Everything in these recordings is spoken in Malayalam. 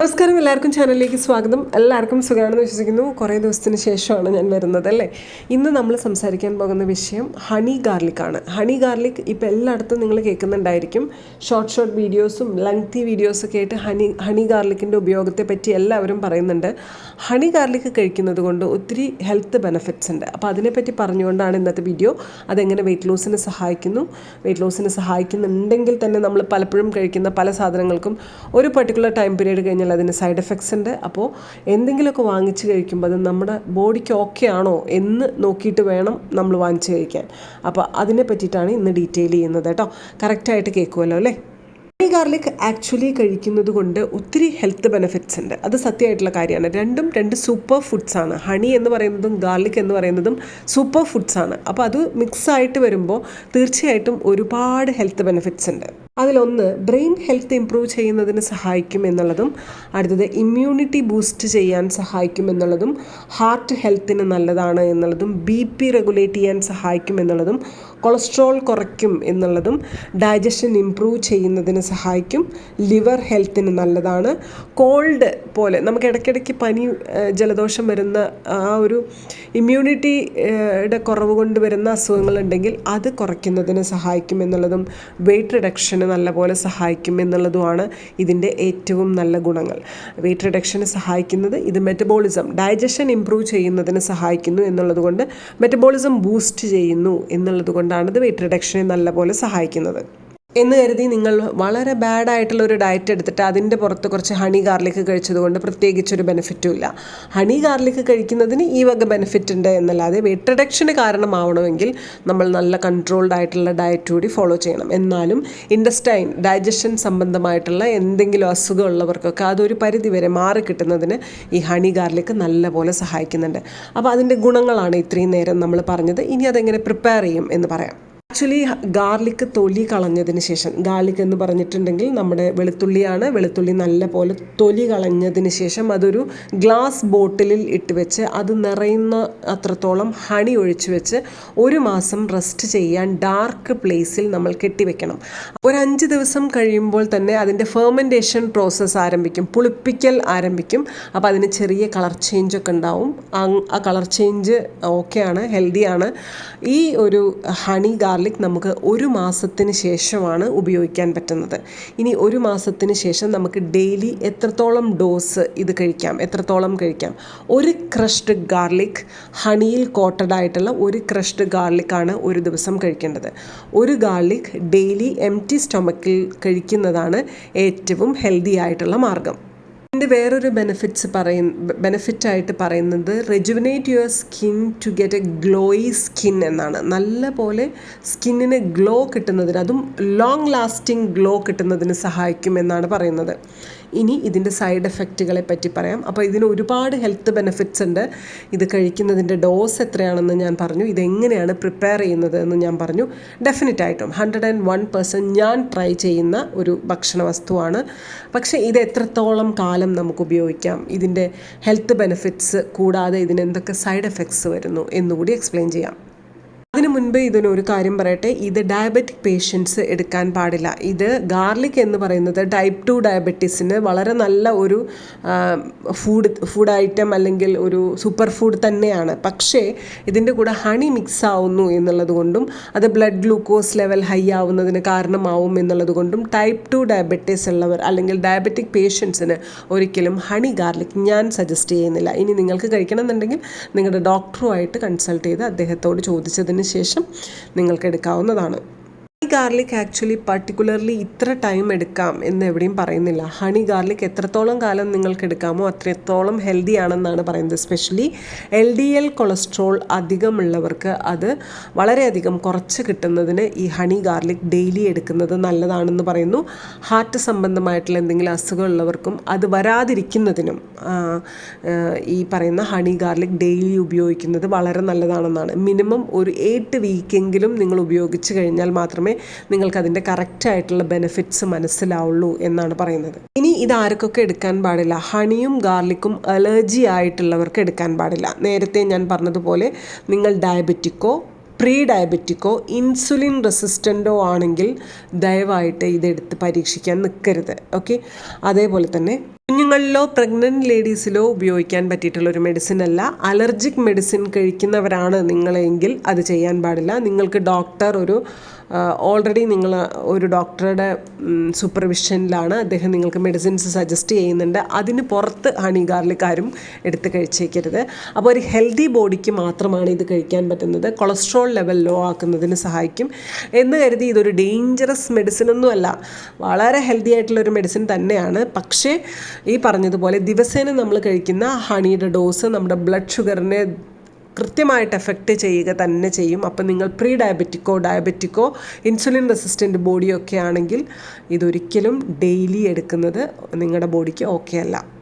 നമസ്കാരം. എല്ലാവർക്കും ചാനലിലേക്ക് സ്വാഗതം. എല്ലാവർക്കും സുഖമാണെന്ന് വിശ്വസിക്കുന്നു. കുറേ ദിവസത്തിന് ശേഷമാണ് ഞാൻ വരുന്നത് അല്ലേ? ഇന്ന് നമ്മൾ സംസാരിക്കാൻ പോകുന്ന വിഷയം ഹണി ഗാർലിക് ആണ്. ഹണി ഗാർലിക് ഇപ്പോൾ എല്ലായിടത്തും നിങ്ങൾ കേൾക്കുന്നുണ്ടായിരിക്കും. ഷോർട്ട് ഷോർട്ട് വീഡിയോസും ലെങ്തി വീഡിയോസൊക്കെ ആയിട്ട് ഹണി ഹണി ഗാർലിക്കിന്റെ ഉപയോഗത്തെ പറ്റി എല്ലാവരും പറയുന്നുണ്ട്. ഹണി ഗാർലിക് കഴിക്കുന്നത് കൊണ്ട് ഒത്തിരി ഹെൽത്ത് ബെനിഫിറ്റ്സ് ഉണ്ട്. അപ്പോൾ അതിനെപ്പറ്റി പറഞ്ഞുകൊണ്ടാണ് ഇന്നത്തെ വീഡിയോ. അതെങ്ങനെ വെയിറ്റ് ലോസിന് സഹായിക്കുന്നു? വെയിറ്റ് ലോസിന് സഹായിക്കുന്നുണ്ടെങ്കിൽ തന്നെ നമ്മൾ പലപ്പോഴും കഴിക്കുന്ന പല സാധനങ്ങൾക്കും ഒരു പർട്ടിക്കുലർ ടൈം പീരീഡ് കഴിഞ്ഞാൽ അതിന് സൈഡ് എഫക്ട്സ് ഉണ്ട്. അപ്പോൾ എന്തെങ്കിലുമൊക്കെ വാങ്ങിച്ച് കഴിക്കുമ്പോൾ അത് നമ്മുടെ ബോഡിക്ക് ഓക്കെ ആണോ എന്ന് നോക്കിയിട്ട് വേണം നമ്മൾ വാങ്ങിച്ച് കഴിക്കാൻ. അപ്പോൾ അതിനെ പറ്റിയിട്ടാണ് ഇന്ന് ഡീറ്റെയിൽ ചെയ്യുന്നത് കേട്ടോ. കറക്റ്റായിട്ട് കേൾക്കുമല്ലോ അല്ലേ? ഹണി ഗാർലിക് ആക്ച്വലി കഴിക്കുന്നത് കൊണ്ട് ഒത്തിരി ഹെൽത്ത് ബെനിഫിറ്റ്സ് ഉണ്ട്. അത് സത്യമായിട്ടുള്ള കാര്യമാണ്. രണ്ടും രണ്ട് സൂപ്പർ ഫുഡ്സ് ആണ്. ഹണി എന്ന് പറയുന്നതും ഗാർലിക് എന്ന് പറയുന്നതും സൂപ്പർ ഫുഡ്സ് ആണ്. അപ്പോൾ അത് മിക്സ് ആയിട്ട് വരുമ്പോൾ തീർച്ചയായിട്ടും ഒരുപാട് ഹെൽത്ത് ബെനിഫിറ്റ്സ് ഉണ്ട്. അതിലൊന്ന് ബ്രെയിൻ ഹെൽത്ത് ഇംപ്രൂവ് ചെയ്യുന്നതിന് സഹായിക്കും എന്നുള്ളതും അടുത്തത് ഇമ്മ്യൂണിറ്റി ബൂസ്റ്റ് ചെയ്യാൻ സഹായിക്കും എന്നുള്ളതും ഹാർട്ട് ഹെൽത്തിന് നല്ലതാണ് എന്നുള്ളതും ബി പി റെഗുലേറ്റ് ചെയ്യാൻ സഹായിക്കും എന്നുള്ളതും കൊളസ്ട്രോൾ കുറയ്ക്കും എന്നുള്ളതും ഡൈജഷൻ ഇംപ്രൂവ് ചെയ്യുന്നതിന് സഹായിക്കും ലിവർ ഹെൽത്തിന് നല്ലതാണ്. കോൾഡ് പോലെ നമുക്ക് ഇടയ്ക്കിടയ്ക്ക് പനി ജലദോഷം വരുന്ന ആ ഒരു ഇമ്മ്യൂണിറ്റിയുടെ കുറവ് കൊണ്ട് വരുന്ന അസുഖങ്ങളുണ്ടെങ്കിൽ അത് കുറയ്ക്കുന്നതിന് സഹായിക്കും എന്നുള്ളതും വെയിറ്റ് റിഡക്ഷന് നല്ലപോലെ സഹായിക്കും എന്നുള്ളതുമാണ് ഇതിന്റെ ഏറ്റവും നല്ല ഗുണങ്ങൾ. വെയിറ്റ് റിഡക്ഷന് സഹായിക്കുന്നത് ഇത് മെറ്റബോളിസം ഡൈജഷൻ ഇംപ്രൂവ് ചെയ്യുന്നതിന് സഹായിക്കുന്നു എന്നുള്ളതുകൊണ്ട് മെറ്റബോളിസം ബൂസ്റ്റ് ചെയ്യുന്നു എന്നുള്ളതുകൊണ്ടാണ് ഇത് വെയിറ്റ് റിഡക്ഷനെ നല്ലപോലെ സഹായിക്കുന്നത്. എന്ന് കരുതി നിങ്ങൾ വളരെ ബാഡ് ആയിട്ടുള്ള ഒരു ഡയറ്റ് എടുത്തിട്ട് അതിന്റെ പുറത്ത് കുറച്ച് ഹണി ഗാർലിക് കഴിച്ചതുകൊണ്ട് പ്രത്യേകിച്ചൊരു ബെനിഫിറ്റും ഇല്ല. ഹണി ഗാർലിക് കഴിക്കുന്നതിന് ഈ വക ബെനിഫിറ്റ് ഉണ്ട് എന്നല്ലാതെ വെയിറ്റ് റിഡക്ഷന് കാരണമാവണമെങ്കിൽ നമ്മൾ നല്ല കൺട്രോൾഡ് ആയിട്ടുള്ള ഡയറ്റ് കൂടി ഫോളോ ചെയ്യണം. എന്നാലും ഇൻഡസ്റ്റൈൻ ഡൈജഷൻ സംബന്ധമായിട്ടുള്ള എന്തെങ്കിലും അസുഖമുള്ളവർക്കൊക്കെ അതൊരു പരിധി വരെ മാറി കിട്ടുന്നതിന് ഈ ഹണി ഗാർലിക് നല്ലപോലെ സഹായിക്കുന്നുണ്ട്. അപ്പോൾ അതിന്റെ ഗുണങ്ങളാണ് ഇത്രയും നേരം നമ്മൾ പറഞ്ഞത്. ഇനി അതെങ്ങനെ പ്രിപ്പയർ ചെയ്യും എന്ന് പറയാം. ആക്ച്വലി ഗാർലിക്ക് തൊലി കളഞ്ഞതിന് ശേഷം ഗാർലിക് എന്ന് പറഞ്ഞിട്ടുണ്ടെങ്കിൽ നമ്മുടെ വെളുത്തുള്ളിയാണ്. വെളുത്തുള്ളി നല്ല പോലെ തൊലി കളഞ്ഞതിന് ശേഷം അതൊരു ഗ്ലാസ് ബോട്ടിലിൽ ഇട്ട് വെച്ച് അത് നിറയുന്ന അത്രത്തോളം ഹണി ഒഴിച്ച് വെച്ച് ഒരു മാസം റെസ്റ്റ് ചെയ്യാൻ ഡാർക്ക് പ്ലേസിൽ നമ്മൾ കെട്ടിവെക്കണം. ഒരു അഞ്ച് ദിവസം കഴിയുമ്പോൾ തന്നെ അതിന്റെ ഫെർമെന്റേഷൻ പ്രോസസ്സ് ആരംഭിക്കും. പുളിപ്പിക്കൽ ആരംഭിക്കും. അപ്പോൾ അതിന് ചെറിയ കളർ ചേഞ്ച് ഒക്കെ ഉണ്ടാവും. ആ കളർ ചേഞ്ച് ഓക്കെയാണ് ഹെൽത്തിയാണ് ഈ ഒരു ഹണി ഗാർലിക് നമുക്ക് ഒരു മാസത്തിന് ശേഷമാണ് ഉപയോഗിക്കാൻ പറ്റുന്നത്. ഇനി ഒരു മാസത്തിന് ശേഷം നമുക്ക് ഡെയിലി എത്രത്തോളം ഡോസ് ഇത് കഴിക്കാം എത്രത്തോളം കഴിക്കാം? ഒരു ക്രഷ്ഡ് ഗാർലിക് ഹണിയിൽ കോട്ടഡ് ആയിട്ടുള്ള ഒരു ക്രഷ്ഡ് ഗാർലിക്കാണ് ഒരു ദിവസം കഴിക്കേണ്ടത്. ഒരു ഗാർലിക് ഡെയിലി എം ടി സ്റ്റൊമക്കിൽ കഴിക്കുന്നതാണ് ഏറ്റവും ഹെൽത്തി ആയിട്ടുള്ള മാർഗം. ഇതിന്റെ വേറൊരു ബെനിഫിറ്റ്സ് പറയുന്ന ബെനിഫിറ്റായിട്ട് പറയുന്നത് rejuvenate your skin to get a glowy skin എന്നാണ്. നല്ല പോലെ സ്കിന്നിന് ഗ്ലോ കിട്ടുന്നതിന് അതും ലോങ് ലാസ്റ്റിംഗ് ഗ്ലോ കിട്ടുന്നതിന് സഹായിക്കും എന്നാണ് പറയുന്നത്. ഇനി ഇതിന്റെ സൈഡ് എഫക്റ്റുകളെ പറ്റി പറയാം. അപ്പോൾ ഇതിന് ഒരുപാട് ഹെൽത്ത് ബെനിഫിറ്റ്സ് ഉണ്ട്. ഇത് കഴിക്കുന്നതിന്റെ ഡോസ് എത്രയാണെന്ന് ഞാൻ പറഞ്ഞു. ഇതെങ്ങനെയാണ് പ്രിപ്പയർ ചെയ്യുന്നത് എന്ന് ഞാൻ പറഞ്ഞു. ഡെഫിനറ്റ് ആയിട്ടും ഹൺഡ്രഡ് ആൻഡ് വൺ പെർസെന്റ് ഞാൻ ട്രൈ ചെയ്യുന്ന ഒരു ഭക്ഷണ വസ്തുവാണ്. പക്ഷേ ഇത് എത്രത്തോളം കാലം നമുക്ക് ഉപയോഗിക്കാം? ഇതിന്റെ ഹെൽത്ത് ബെനിഫിറ്റ്സ് കൂടാതെ ഇതിന് എന്തൊക്കെ സൈഡ് എഫക്ട്സ് വരുന്നു എന്നുകൂടി എക്സ്പ്ലെയിൻ ചെയ്യാം. മുൻപ് ഇതിനൊരു കാര്യം പറയട്ടെ. ഇത് ഡയബറ്റിക് പേഷ്യൻസ് എടുക്കാൻ പാടില്ല. ഇത് ഗാർലിക് എന്ന് പറയുന്നത് ടൈപ്പ് ടു ഡയബറ്റീസിന് വളരെ നല്ല ഒരു ഫുഡ് ഫുഡ് ഐറ്റം അല്ലെങ്കിൽ ഒരു സൂപ്പർ ഫുഡ് തന്നെയാണ്. പക്ഷേ ഇതിന്റെ കൂടെ ഹണി മിക്സ് ആവുന്നു എന്നുള്ളത് കൊണ്ടും അത് ബ്ലഡ് ഗ്ലൂക്കോസ് ലെവൽ ഹൈ ആവുന്നതിന് കാരണമാവും എന്നുള്ളത് കൊണ്ടും ടൈപ്പ് ടു ഡയബറ്റീസ് ഉള്ളവർ അല്ലെങ്കിൽ ഡയബറ്റിക് പേഷ്യൻസിന് ഒരിക്കലും ഹണി ഗാർലിക് ഞാൻ സജസ്റ്റ് ചെയ്യുന്നില്ല. ഇനി നിങ്ങൾക്ക് കഴിക്കണമെന്നുണ്ടെങ്കിൽ നിങ്ങളുടെ ഡോക്ടറുമായിട്ട് കൺസൾട്ട് ചെയ്ത് അദ്ദേഹത്തോട് ചോദിച്ചതിന് ശേഷം നിങ്ങൾക്ക് എടുക്കാവുന്നതാണ്. ഗാർലിക് ആക്ച്വലി പർട്ടിക്കുലർലി ഇത്ര ടൈം എടുക്കാം എന്ന് എവിടെയും പറയുന്നില്ല. ഹണി ഗാർലിക് എത്രത്തോളം കാലം നിങ്ങൾക്ക് എടുക്കാമോ അത്രത്തോളം ഹെൽത്തി ആണെന്നാണ് പറയുന്നത്. Specially L D L cholesterol അധികമുള്ളവർക്ക് അത് വളരെയധികം കുറച്ച് കിട്ടുന്നതിന് ഈ ഹണി ഗാർലിക് ഡെയിലി എടുക്കുന്നത് നല്ലതാണെന്ന് പറയുന്നു. ഹാർട്ട് സംബന്ധമായിട്ടുള്ള എന്തെങ്കിലും അസുഖമുള്ളവർക്കും അത് വരാതിരിക്കുന്നതിനും ഈ പറയുന്ന ഹണി ഗാർലിക് ഡെയിലി ഉപയോഗിക്കുന്നത് വളരെ നല്ലതാണെന്നാണ്. മിനിമം ഒരു എയ്റ്റ് വീക്കെങ്കിലും നിങ്ങൾ ഉപയോഗിച്ച് കഴിഞ്ഞാൽ മാത്രമേ നിങ്ങൾക്ക് അതിന്റെ കറക്റ്റായിട്ടുള്ള ബെനിഫിറ്റ്സ് മനസ്സിലാവുള്ളൂ എന്നാണ് പറയുന്നത്. ഇനി ഇത് ആർക്കൊക്കെ എടുക്കാൻ പാടില്ല? ഹണിയും ഗാർലിക്കും അലർജി ആയിട്ടുള്ളവർക്ക് എടുക്കാൻ പാടില്ല. നേരത്തെ ഞാൻ പറഞ്ഞതുപോലെ നിങ്ങൾ ഡയബറ്റിക്കോ പ്രീ ഡയബറ്റിക്കോ ഇൻസുലിൻ റെസിസ്റ്റന്റോ ആണെങ്കിൽ ദയവായിട്ട് ഇതെടുത്ത് പരീക്ഷിക്കാൻ നിൽക്കരുത്. ഓക്കെ? അതേപോലെ തന്നെ കുഞ്ഞുങ്ങളിലോ പ്രഗ്നന്റ് ലേഡീസിലോ ഉപയോഗിക്കാൻ പറ്റിയിട്ടുള്ള ഒരു മെഡിസിൻ അല്ല അലർജിക് മെഡിസിൻ കഴിക്കുന്നവരാണ് നിങ്ങളെങ്കിൽ അത് ചെയ്യാൻ പാടില്ല. നിങ്ങൾക്ക് ഡോക്ടർ ഒരു ഓൾറെഡി നിങ്ങൾ ഒരു ഡോക്ടറുടെ സൂപ്പർവിഷനിലാണ് അദ്ദേഹം നിങ്ങൾക്ക് മെഡിസിൻസ് സജസ്റ്റ് ചെയ്യുന്നുണ്ട്. അതിന് പുറത്ത് ഹണി ഗാർലിക് ആരും എടുത്ത് കഴിച്ചേക്കരുത്. അപ്പോൾ ഒരു ഹെൽത്തി ബോഡിക്ക് മാത്രമാണ് ഇത് കഴിക്കാൻ പറ്റുന്നത്. കൊളസ്ട്രോൾ ലെവൽ ലോ ആക്കുന്നതിന് സഹായിക്കും. എന്ന് കരുതി ഇതൊരു ഡേഞ്ചറസ് മെഡിസിൻ ഒന്നുമല്ല വളരെ ഹെൽത്തി ആയിട്ടുള്ള ഒരു മെഡിസിൻ തന്നെയാണ്. പക്ഷേ ഈ പറഞ്ഞതുപോലെ ദിവസേന നമ്മൾ കഴിക്കുന്ന ഹണിയുടെ ഡോസ് നമ്മുടെ ബ്ലഡ് ഷുഗറിനെ കൃത്യമായിട്ട് എഫക്റ്റ് ചെയ്യുക തന്നെ ചെയ്യും. അപ്പം നിങ്ങൾ പ്രീ ഡയബറ്റിക്കോ ഡയബറ്റിക്കോ ഇൻസുലിൻ റെസിസ്റ്റന്റ് ബോഡിയോ ഒക്കെ ആണെങ്കിൽ ഇതൊരിക്കലും ഡെയിലി എടുക്കുന്നത് നിങ്ങളുടെ ബോഡിക്ക് ഓക്കെ അല്ല.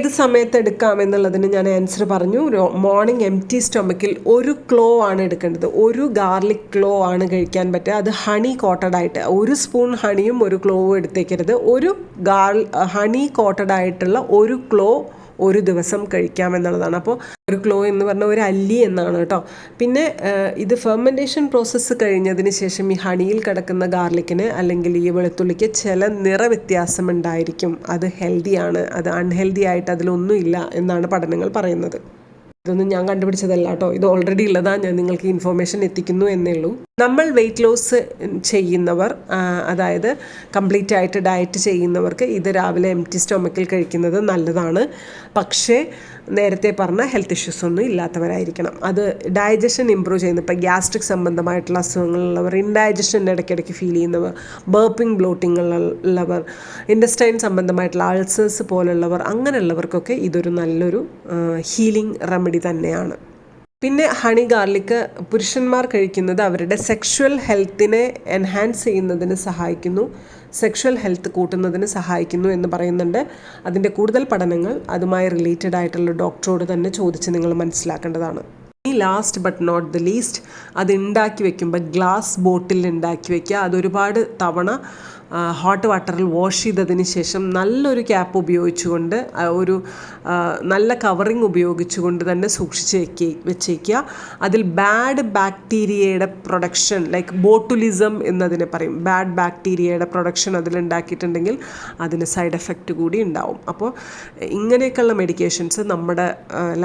ഏത് സമയത്ത് എടുക്കാം എന്നുള്ളതിന് ഞാൻ ആൻസർ പറഞ്ഞു. മോർണിംഗ് എം ടി സ്റ്റൊമക്കിൽ ഒരു ക്ലോ ആണ് എടുക്കേണ്ടത്. ഒരു ഗാർലിക് ക്ലോ ആണ് കഴിക്കാൻ പറ്റുക. അത് ഹണി കോട്ടഡ് ആയിട്ട് ഒരു സ്പൂൺ ഹണിയും ഒരു ക്ലോവും എടുത്തേക്കരുത്. ഒരു ഗാർ ഹണി കോട്ടഡ് ആയിട്ടുള്ള ഒരു ക്ലോ ഒരു ദിവസം കഴിക്കാമെന്നുള്ളതാണ്. അപ്പോൾ ഒരു ക്ലോ എന്ന് പറഞ്ഞാൽ ഒരു അല്ലി എന്നാണ് കേട്ടോ. പിന്നെ ഇത് ഫെർമെന്റേഷൻ പ്രോസസ്സ് കഴിഞ്ഞതിന് ശേഷം ഈ ഹണിയിൽ കിടക്കുന്ന ഗാർലിക്കിന് അല്ലെങ്കിൽ ഈ വെളുത്തുള്ളിക്ക് ചില നിറവ്യത്യാസം ഉണ്ടായിരിക്കും അത് ഹെൽത്തിയാണ് അത് അൺഹെൽത്തി ആയിട്ട് അതിലൊന്നുമില്ല എന്നാണ് പഠനങ്ങൾ പറയുന്നത്. ഇതൊന്നും ഞാൻ കണ്ടുപിടിച്ചതല്ല കേട്ടോ. ഇത് ഓൾറെഡി ഉള്ളതാണ് ഞാൻ നിങ്ങൾക്ക് ഇൻഫോർമേഷൻ എത്തിക്കുന്നു എന്നേ ഉള്ളൂ. നമ്മൾ വെയിറ്റ് ലോസ് ചെയ്യുന്നവർ അതായത് കംപ്ലീറ്റ് ആയിട്ട് ഡയറ്റ് ചെയ്യുന്നവർക്ക് ഇത് രാവിലെ എം ടി സ്റ്റൊമക്കിൽ കഴിക്കുന്നത് നല്ലതാണ്. പക്ഷേ നേരത്തെ പറഞ്ഞ ഹെൽത്ത് ഇഷ്യൂസ് ഒന്നും ഇല്ലാത്തവരായിരിക്കണം. അത് ഡൈജഷൻ ഇമ്പ്രൂവ് ചെയ്യുന്ന ഇപ്പോൾ ഗ്യാസ്ട്രിക് സംബന്ധമായിട്ടുള്ള അസുഖങ്ങളുള്ളവർ ഇൻഡൈജഷൻ ഇടയ്ക്കിടയ്ക്ക് ഫീൽ ചെയ്യുന്നവർ ബേർപ്പിംഗ് ബ്ലോട്ടിംഗ് ഉള്ളവർ ഇൻഡസ്റ്റൈൻ സംബന്ധമായിട്ടുള്ള അൾസേഴ്സ് പോലുള്ളവർ അങ്ങനെയുള്ളവർക്കൊക്കെ ഇതൊരു നല്ലൊരു ഹീലിംഗ് റെമഡി തന്നെയാണ്. പിന്നെ ഹണി ഗാർലിക്ക് പുരുഷന്മാർ കഴിക്കുന്നത് അവരുടെ സെക്ഷുവൽ ഹെൽത്തിനെ എൻഹാൻസ് ചെയ്യുന്നതിന് സഹായിക്കുന്നു. സെക്ഷുവൽ ഹെൽത്ത് കൂട്ടുന്നതിന് സഹായിക്കുന്നു എന്ന് പറയുന്നുണ്ട്. അതിന്റെ കൂടുതൽ പഠനങ്ങൾ അതുമായി റിലേറ്റഡ് ആയിട്ടുള്ള ഡോക്ടറോട് തന്നെ ചോദിച്ച് നിങ്ങൾ മനസ്സിലാക്കേണ്ടതാണ്. ഈ last but not the least അത് ഉണ്ടാക്കി വെക്കുമ്പോൾ ഗ്ലാസ് ബോട്ടിൽ വെക്കുക. അതൊരുപാട് തവണ ഹോട്ട് വാട്ടറിൽ വാഷ് ചെയ്തതിന് ശേഷം നല്ലൊരു ക്യാപ്പ് ഉപയോഗിച്ചുകൊണ്ട് ഒരു നല്ല കവറിങ് ഉപയോഗിച്ചുകൊണ്ട് തന്നെ സൂക്ഷിച്ച് വെക്കുക വെച്ചേക്കുക. അതിൽ ബാഡ് ബാക്ടീരിയയുടെ പ്രൊഡക്ഷൻ ലൈക്ക് ബോട്ടുലിസം എന്നതിനെ പറയും. ബാഡ് ബാക്ടീരിയയുടെ പ്രൊഡക്ഷൻ അതിലുണ്ടാക്കിയിട്ടുണ്ടെങ്കിൽ അതിന് സൈഡ് എഫക്റ്റ് കൂടി ഉണ്ടാവും. അപ്പോൾ ഇങ്ങനെയൊക്കെയുള്ള മെഡിക്കേഷൻസ് നമ്മുടെ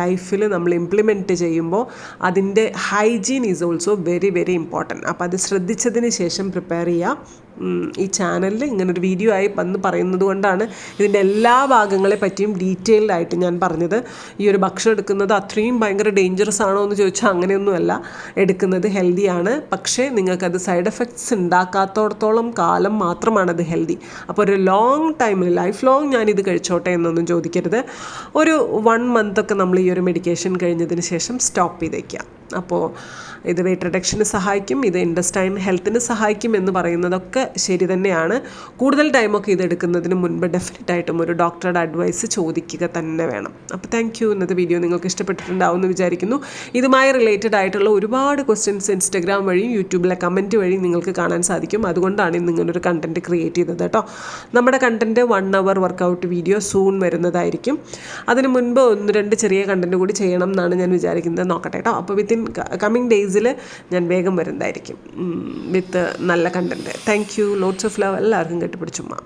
ലൈഫിൽ നമ്മൾ ഇംപ്ലിമെന്റ് ചെയ്യുമ്പോൾ അതിന്റെ hygiene is also very very important അപ്പോൾ അത് ശ്രദ്ധിച്ചതിന് ശേഷം പ്രിപ്പയർ ചെയ്യുക. ഈ ചാനലിൽ ഇങ്ങനൊരു വീഡിയോ ആയി വന്ന് പറയുന്നത് കൊണ്ടാണ് ഇതിന്റെ എല്ലാ ഭാഗങ്ങളെ പറ്റിയും ഡീറ്റെയിൽഡ് ആയിട്ട് ഞാൻ പറഞ്ഞത്. ഈ ഒരു ഭക്ഷണം എടുക്കുന്നത് അത്രയും ഭയങ്കര ഡേഞ്ചറസ് ആണോ എന്ന് ചോദിച്ചാൽ അങ്ങനെയൊന്നുമല്ല. എടുക്കുന്നത് ഹെൽത്തിയാണ് പക്ഷേ നിങ്ങൾക്കത് സൈഡ് എഫക്ട്സ് ഉണ്ടാക്കാത്തോടത്തോളം കാലം മാത്രമാണ് അത് ഹെൽത്തി അപ്പോൾ ഒരു ലോങ് ടൈമിൽ ലൈഫ് ലോങ് ഞാനിത് കഴിച്ചോട്ടെ എന്നൊന്നും ചോദിക്കരുത്. ഒരു വൺ മന്തൊക്കെ നമ്മൾ ഈ ഒരു മെഡിക്കേഷൻ കഴിഞ്ഞതിന് ശേഷം സ്റ്റോപ്പ് ചെയ്തേക്കാം അപ്പോൾ ഇത് വെയിറ്റ് റിഡക്ഷന് സഹായിക്കും ഇത് ഇൻഡസ്റ്റൈൻ ഹെൽത്തിന് സഹായിക്കും എന്ന് പറയുന്നതൊക്കെ ശരി തന്നെയാണ്. കൂടുതൽ ടൈമൊക്കെ ഇത് എടുക്കുന്നതിന് മുൻപ് ഡെഫിനറ്റായിട്ടും ഒരു ഡോക്ടറുടെ അഡ്വൈസ് ചോദിക്കുക തന്നെ വേണം. അപ്പോൾ താങ്ക് യു ഇന്നത്തെ വീഡിയോ നിങ്ങൾക്ക് ഇഷ്ടപ്പെട്ടിട്ടുണ്ടാവും എന്ന് വിചാരിക്കുന്നു. ഇതുമായി റിലേറ്റഡ് ആയിട്ടുള്ള ഒരുപാട് ക്വസ്റ്റ്യൻസ് ഇൻസ്റ്റഗ്രാം വഴിയും യൂട്യൂബിലെ കമന്റ് വഴിയും നിങ്ങൾക്ക് കാണാൻ സാധിക്കും. അതുകൊണ്ടാണ് ഇന്ന് ഇങ്ങനൊരു കണ്ടന്റ് ക്രിയേറ്റ് ചെയ്തത് കേട്ടോ. നമ്മുടെ content one hour workout video soon വരുന്നതായിരിക്കും. അതിന് മുൻപ് ഒന്ന് രണ്ട് ചെറിയ കണ്ടന്റ് കൂടി ചെയ്യണം എന്നാണ് ഞാൻ വിചാരിക്കുന്നത്. നോക്കട്ടെ കേട്ടോ. അപ്പോൾ വിത്തിൻ കമ്മിങ് ഡേയ്സിൽ ഞാൻ വേഗം വരുന്നതായിരിക്കും. വിത്ത് നല്ല content thank you lots of love എല്ലാവർക്കും കെട്ടിപ്പിടിച്ചുമ്മ